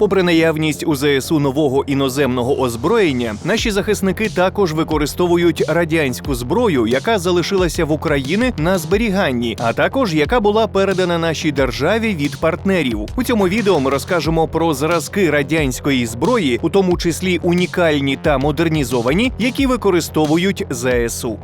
Попри наявність у ЗСУ нового іноземного озброєння, наші захисники також використовують радянську зброю, яка залишилася в Україні на зберіганні, а також яка була передана нашій державі від партнерів. У цьому відео ми розкажемо про зразки радянської зброї, у тому числі унікальні та модернізовані, які використовують ЗСУ.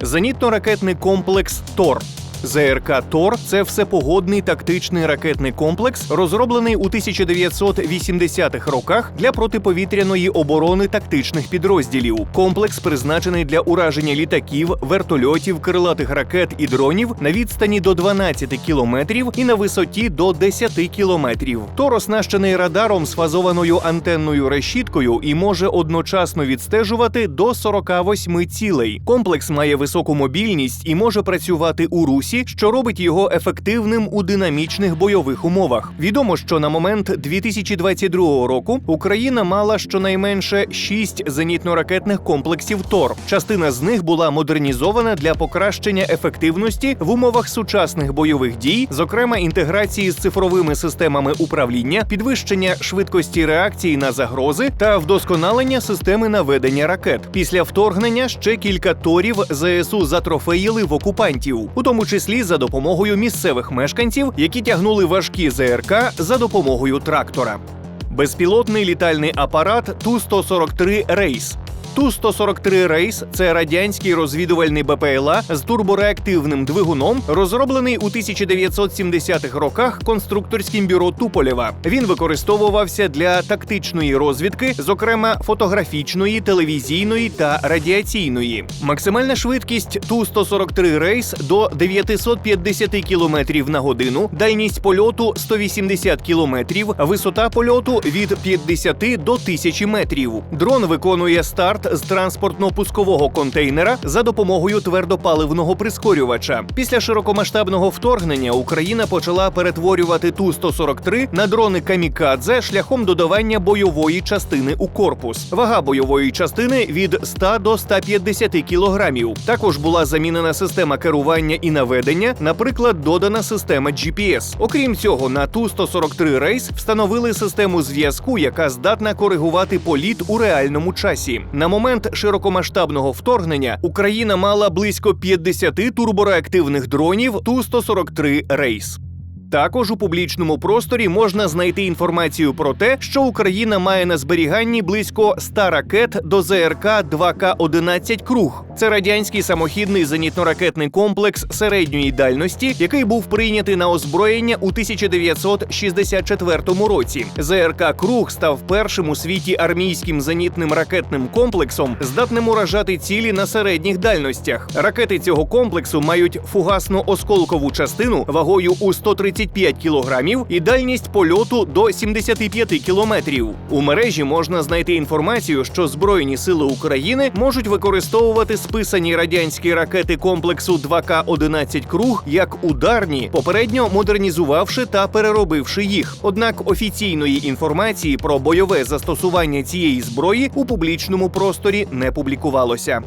Зенітно-ракетний комплекс ТОР. ЗРК ТОР це всепогодний тактичний ракетний комплекс, розроблений у 1980-х роках для протиповітряної оборони тактичних підрозділів. Комплекс призначений для ураження літаків, вертольотів, крилатих ракет і дронів на відстані до 12 кілометрів і на висоті до 10 кілометрів. ТОР оснащений радаром з фазованою антенною решіткою і може одночасно відстежувати до 48 цілей. Комплекс має високу мобільність і може працювати у русі, що робить його ефективним у динамічних бойових умовах. Відомо, що на момент 2022 року Україна мала щонайменше шість зенітно-ракетних комплексів ТОР. Частина з них була модернізована для покращення ефективності в умовах сучасних бойових дій, зокрема інтеграції з цифровими системами управління, підвищення швидкості реакції на загрози та вдосконалення системи наведення ракет. Після вторгнення ще кілька торів ЗСУ затрофеїли в окупантів, у тому числі за допомогою місцевих мешканців, які тягнули важкі ЗРК за допомогою трактора. Безпілотний літальний апарат Ту-143 Рейс. Ту-143 Рейс це радянський розвідувальний БПЛА з турбореактивним двигуном, розроблений у 1970-х роках конструкторським бюро Туполєва. Він використовувався для тактичної розвідки, зокрема фотографічної, телевізійної та радіаційної. Максимальна швидкість Ту-143 Рейс до 950 км на годину, дальність польоту 180 км, висота польоту від 50 до 1000 метрів. Дрон виконує старт з транспортно-пускового контейнера за допомогою твердопаливного прискорювача. Після широкомасштабного вторгнення Україна почала перетворювати Ту-143 на дрони камікадзе шляхом додавання бойової частини у корпус. Вага бойової частини від 100 до 150 кілограмів. Також була замінена система керування і наведення, наприклад, додана система GPS. Окрім цього, на Ту-143 рейс встановили систему зв'язку, яка здатна коригувати політ у реальному часі. На момент широкомасштабного вторгнення Україна мала близько 50 турбореактивних дронів Ту-143 рейс. Також у публічному просторі можна знайти інформацію про те, що Україна має на зберіганні близько 100 ракет до ЗРК 2К-11 Круг. Це радянський самохідний зенітно-ракетний комплекс середньої дальності, який був прийнятий на озброєння у 1964 році. ЗРК Круг став першим у світі армійським зенітним ракетним комплексом, здатним уражати цілі на середніх дальностях. Ракети цього комплексу мають фугасно-осколкову частину вагою у 135 кілограмів і дальність польоту до 75 кілометрів. У мережі можна знайти інформацію, що Збройні сили України можуть використовувати списані радянські ракети комплексу 2К-11 Круг як ударні, попередньо модернізувавши та переробивши їх. Однак офіційної інформації про бойове застосування цієї зброї у публічному просторі не публікувалося.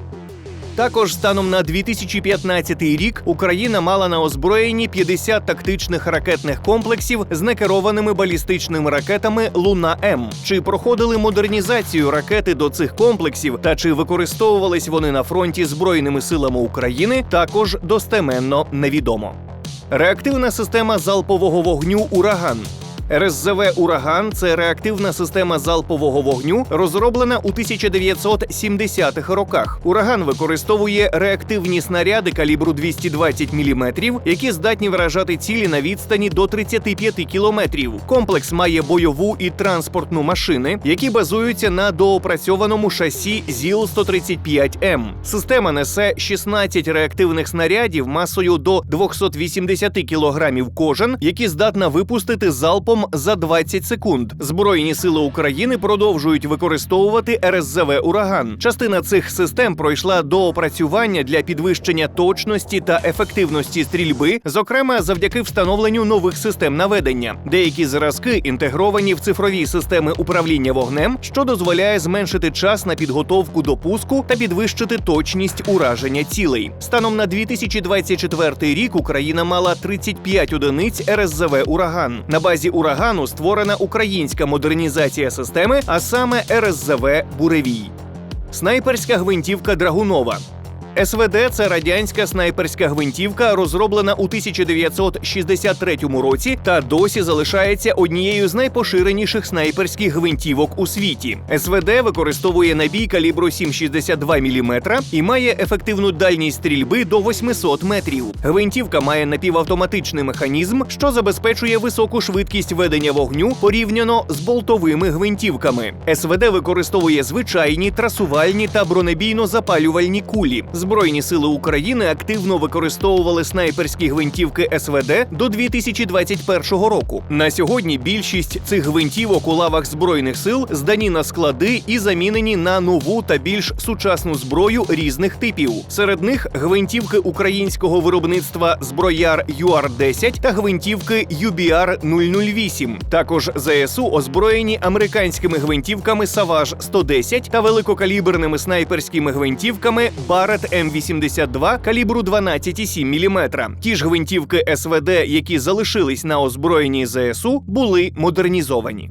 Також станом на 2015 рік Україна мала на озброєнні 50 тактичних ракетних комплексів з некерованими балістичними ракетами Луна М. Чи проходили модернізацію ракети до цих комплексів та чи використовувались вони на фронті збройними силами України, також достеменно невідомо. Реактивна система залпового вогню Ураган. РСЗВ Ураган це реактивна система залпового вогню, розроблена у 1970-х роках. Ураган використовує реактивні снаряди калібру 220 мм, які здатні вражати цілі на відстані до 35 кілометрів. Комплекс має бойову і транспортну машини, які базуються на доопрацьованому шасі ЗІЛ-135М. Система несе 16 реактивних снарядів масою до 280 кілограмів кожен, які здатна випустити залпом за 20 секунд. Збройні сили України продовжують використовувати РСЗВ Ураган. Частина цих систем пройшла до опрацювання для підвищення точності та ефективності стрільби, зокрема завдяки встановленню нових систем наведення. Деякі зразки інтегровані в цифрові системи управління вогнем, що дозволяє зменшити час на підготовку до пуску та підвищити точність ураження цілей. Станом на 2024 рік Україна мала 35 одиниць РСЗВ Ураган. На базі ураган урагану створена українська модернізація системи, а саме РСЗВ Буревій. Снайперська гвинтівка Драгунова. СВД це радянська снайперська гвинтівка, розроблена у 1963 році та досі залишається однією з найпоширеніших снайперських гвинтівок у світі. СВД використовує набій калібру 7,62 мм і має ефективну дальність стрільби до 800 метрів. Гвинтівка має напівавтоматичний механізм, що забезпечує високу швидкість ведення вогню порівняно з болтовими гвинтівками. СВД використовує звичайні трасувальні та бронебійно-запалювальні кулі. Збройні сили України активно використовували снайперські гвинтівки СВД до 2021 року. На сьогодні більшість цих гвинтівок у лавах збройних сил здані на склади і замінені на нову та більш сучасну зброю різних типів. Серед них гвинтівки українського виробництва зброяр ЮАР-10 та гвинтівки UBR-008. Також ЗСУ озброєні американськими гвинтівками Саваж 110 та великокаліберними снайперськими гвинтівками Барет М82 калібру 12,7 мм. Ті ж гвинтівки СВД, які залишились на озброєнні ЗСУ, були модернізовані.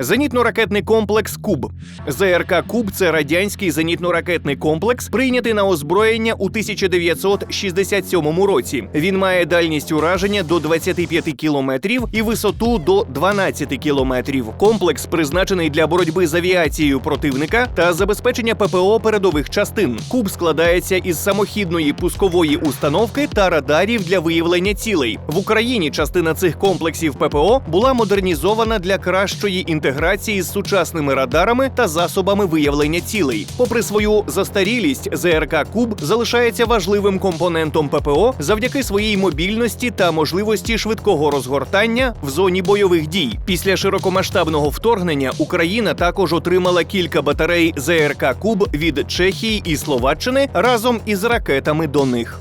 Зенітно-ракетний комплекс Куб. ЗРК Куб це радянський зенітно-ракетний комплекс, прийнятий на озброєння у 1967 році. Він має дальність ураження до 25 кілометрів і висоту до 12 кілометрів. Комплекс призначений для боротьби з авіацією противника та забезпечення ППО передових частин. Куб складається із самохідної пускової установки та радарів для виявлення цілей. В Україні частина цих комплексів ППО була модернізована для кращої інтеграції з сучасними радарами та засобами виявлення цілей. Попри свою застарілість, ЗРК Куб залишається важливим компонентом ППО завдяки своїй мобільності та можливості швидкого розгортання в зоні бойових дій. Після широкомасштабного вторгнення Україна також отримала кілька батарей ЗРК Куб від Чехії і Словаччини разом із ракетами до них.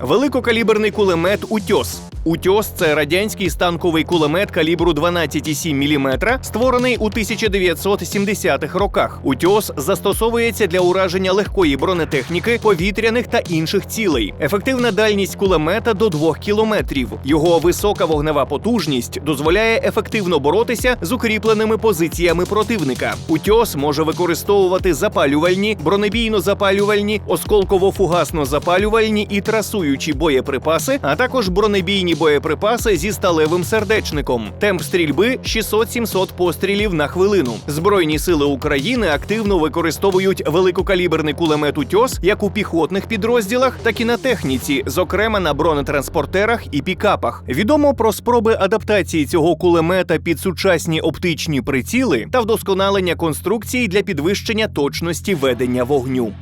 Великокаліберний кулемет Утьос. Утьос це радянський станковий кулемет калібру 12,7 мм, створений у 1970-х роках. Утьос застосовується для ураження легкої бронетехніки, повітряних та інших цілей. Ефективна дальність кулемета до 2 кілометрів. Його висока вогнева потужність дозволяє ефективно боротися з укріпленими позиціями противника. Утьос може використовувати запалювальні, бронебійно-запалювальні, осколково-фугасно-запалювальні і трасуючі боєприпаси, а також бронебійні боєприпаси зі сталевим сердечником. Темп стрільби 600-700 пострілів на хвилину. Збройні сили України активно використовують великокаліберний кулемет «Утьос» як у піхотних підрозділах, так і на техніці, зокрема на бронетранспортерах і пікапах. Відомо про спроби адаптації цього кулемета під сучасні оптичні приціли та вдосконалення конструкції для підвищення точності ведення вогню.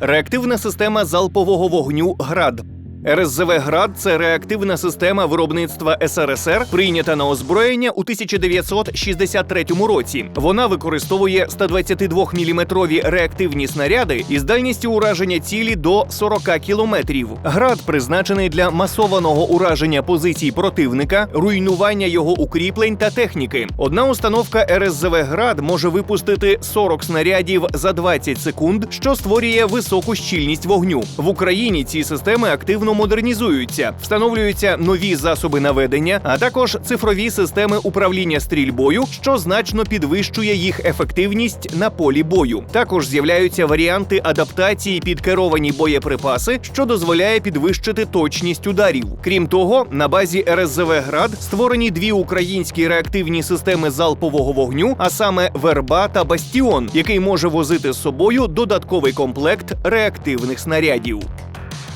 Реактивна система залпового вогню ГРАД. РСЗВ «Град» – це реактивна система виробництва СРСР, прийнята на озброєння у 1963 році. Вона використовує 122-мм реактивні снаряди із дальністю ураження цілі до 40 кілометрів. Град призначений для масованого ураження позицій противника, руйнування його укріплень та техніки. Одна установка РСЗВ «Град» може випустити 40 снарядів за 20 секунд, що створює високу щільність вогню. В Україні ці системи активно модернізуються, встановлюються нові засоби наведення, а також цифрові системи управління стрільбою, що значно підвищує їх ефективність на полі бою. Також з'являються варіанти адаптації під керовані боєприпаси, що дозволяє підвищити точність ударів. Крім того, на базі РСЗВ Град створені дві українські реактивні системи залпового вогню, а саме Верба та Бастіон, який може возити з собою додатковий комплект реактивних снарядів.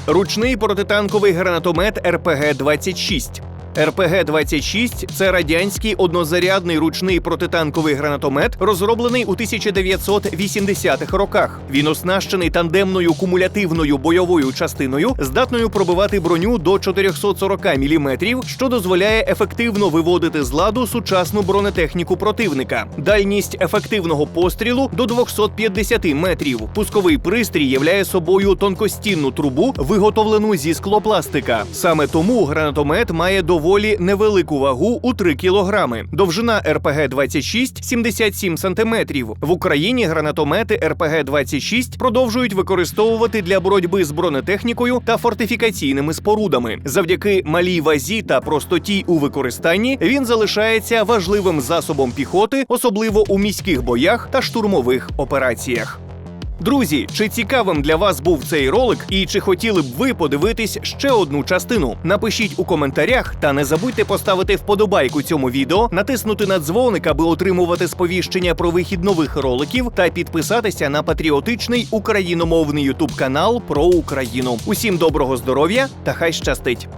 Ручний протитанковий гранатомет РПГ-26. РПГ-26 – це радянський однозарядний ручний протитанковий гранатомет, розроблений у 1980-х роках. Він оснащений тандемною кумулятивною бойовою частиною, здатною пробивати броню до 440 мм, що дозволяє ефективно виводити з ладу сучасну бронетехніку противника. Дальність ефективного пострілу до 250 метрів. Пусковий пристрій являє собою тонкостінну трубу, виготовлену зі склопластика. Саме тому гранатомет має доволі доволі невелику вагу у 3 кілограми. Довжина РПГ 26 77 сантиметрів. В Україні гранатомети РПГ 26 продовжують використовувати для боротьби з бронетехнікою та фортифікаційними спорудами. Завдяки малій вазі та простоті у використанні він залишається важливим засобом піхоти, особливо у міських боях та штурмових операціях. Друзі, чи цікавим для вас був цей ролик, і чи хотіли б ви подивитись ще одну частину? Напишіть у коментарях та не забудьте поставити вподобайку цьому відео, натиснути на дзвоник, аби отримувати сповіщення про вихід нових роликів, та підписатися на патріотичний україномовний ютуб канал про Україну. Усім доброго здоров'я та хай щастить!